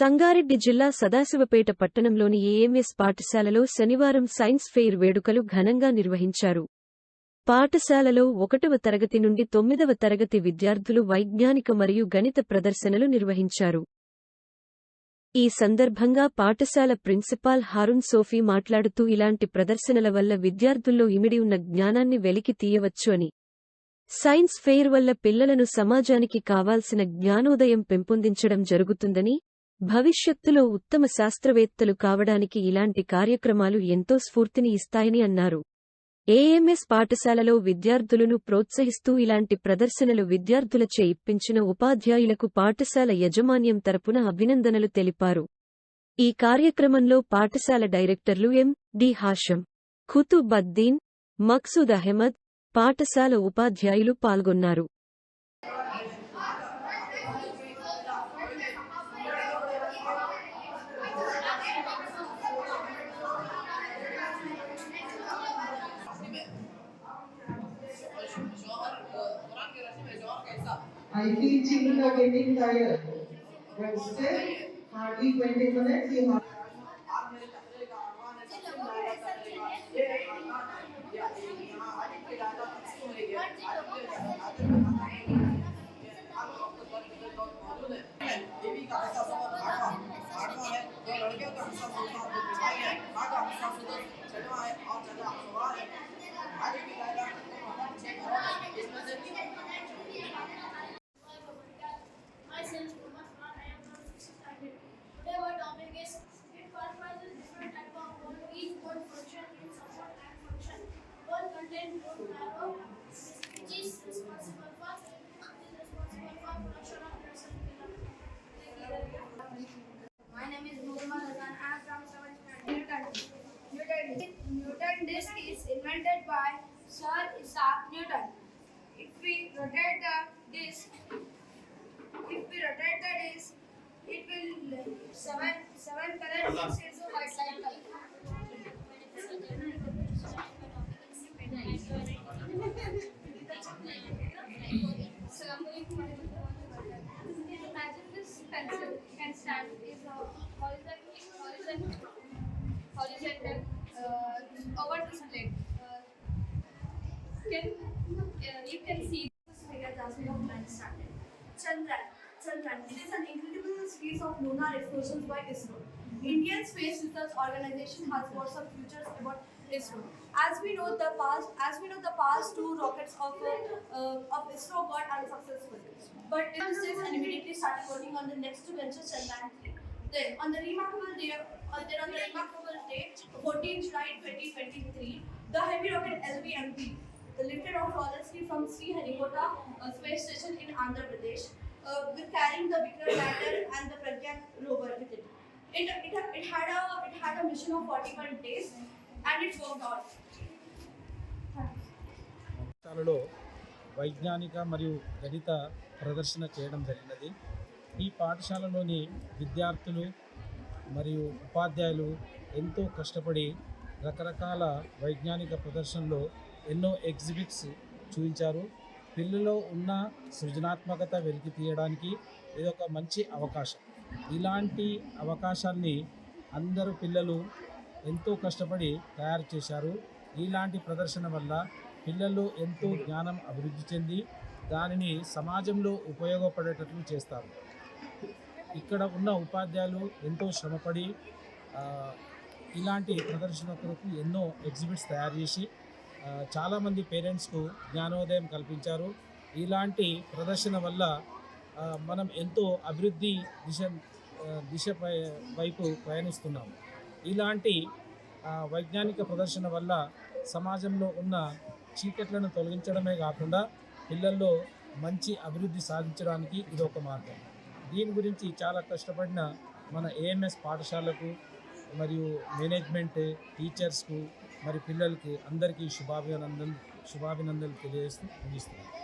సంగారెడ్డి జిల్లా సదాశివపేట పట్టణంలోని ఏఎంఎస్ పాఠశాలలో శనివారం సైన్స్ ఫెయిర్ వేడుకలు ఘనంగా నిర్వహించారు. పాఠశాలలో ఒకటవ తరగతి నుండి తొమ్మిదవ తరగతి విద్యార్థులు వైజ్ఞానిక మరియు గణిత ప్రదర్శనలు నిర్వహించారు. ఈ సందర్భంగా పాఠశాల ప్రిన్సిపాల్ హారున్ సోఫీ మాట్లాడుతూ ఇలాంటి ప్రదర్శనల వల్ల విద్యార్థుల్లో ఇమిడి ఉన్న జ్ఞానాన్ని వెలికి తీయవచ్చు అని. సైన్స్ ఫెయిర్ వల్ల పిల్లలను సమాజానికి కావాల్సిన జ్ఞానోదయం పెంపొందించడం జరుగుతుందని భవిష్యత్తులో ఉత్తమ శాస్త్రవేత్తలు కావడానికి ఇలాంటి కార్యక్రమాలు ఎంతో స్ఫూర్తిని ఇస్తాయని అన్నారు. ఏఎంఎస్ పాఠశాలలో విద్యార్థులను ప్రోత్సహిస్తూ ఇలాంటి ప్రదర్శనలు విద్యార్థులచే ఇప్పించిన ఉపాధ్యాయులకు పాఠశాల యజమాన్యం తరపున అభినందనలు తెలిపారు. ఈ కార్యక్రమంలో పాఠశాల డైరెక్టర్లు ఎం. డి. హాషం ఖుతుబద్దీన్ మక్సూద్ అహ్మద్ పాఠశాల ఉపాధ్యాయులు పాల్గొన్నారు. I feel children are getting tired. But still, hardly twenty minutes, you have. Sir Isaac Newton. If we rotate the disk, if we rotate the disk, it will seven seven color disc is a white light color. So I'm going to imagine this pencil can stand is a horizontal horizontal horizontal uh, over this plate. Can uh, you can see this figure as we have planned started. Chandrayaan. Chandrayaan. It is an incredible series of lunar explorations by ISRO. Indian Space Research Organization has got some futures about ISRO. As we know, the past, as we know, the past two rockets of uh, of ISRO got unsuccessful. But it states and immediately started working on the next venture, Chandrayaan 3. Then, on the remarkable day, uh, then on the remarkable day, 14 July 2023, the heavy rocket LVMP lifted off flawlessly from Sri Harikota uh, space station in Andhra Pradesh, uh, with carrying the Vikram lander and the Pragyan rover with it. It, it, it had a it had a mission of 41 days, and it worked out. Thanks. వైజ్ఞానిక మరియు గణిత ప్రదర్శన చేయడం జరిగినది ఈ పాఠశాలలోని విద్యార్థులు మరియు ఉపాధ్యాయులు ఎంతో కష్టపడి రకరకాల వైజ్ఞానిక ప్రదర్శనలో ఎన్నో ఎగ్జిబిట్స్ చూపించారు. పిల్లలో ఉన్న సృజనాత్మకత వెలికి తీయడానికి ఇది ఒక మంచి అవకాశం. ఇలాంటి అవకాశాన్ని అందరూ పిల్లలు ఎంతో కష్టపడి తయారు చేశారు. ఇలాంటి ప్రదర్శన వల్ల పిల్లలు ఎంతో జ్ఞానం అభివృద్ధి చెంది దానిని సమాజంలో ఉపయోగపడేటట్లు చేస్తారు. ఇక్కడ ఉన్న ఉపాధ్యాయులు ఎంతో శ్రమపడి ఇలాంటి ప్రదర్శన కొరకు ఎన్నో ఎగ్జిబిట్స్ తయారు చేసి చాలామంది పేరెంట్స్కు జ్ఞానోదయం కల్పించారు. ఇలాంటి ప్రదర్శన వల్ల మనం ఎంతో అభివృద్ధి దిశ దిశ వైపు ప్రయాణిస్తున్నాము. ఇలాంటి వైజ్ఞానిక ప్రదర్శన వల్ల సమాజంలో ఉన్న చీకట్లను తొలగించడమే కాకుండా పిల్లల్లో మంచి అభివృద్ధి సాధించడానికి ఇది ఒక మార్గం. దీని గురించి చాలా కష్టపడిన మన ఏఎంఎస్ పాఠశాలకు మరియు మేనేజ్మెంట్ టీచర్స్కు మరి పిల్లలకి అందరికీ శుభాభినందన శుభాభినందనలు తెలియజేస్తూ ముగిస్తున్నాను.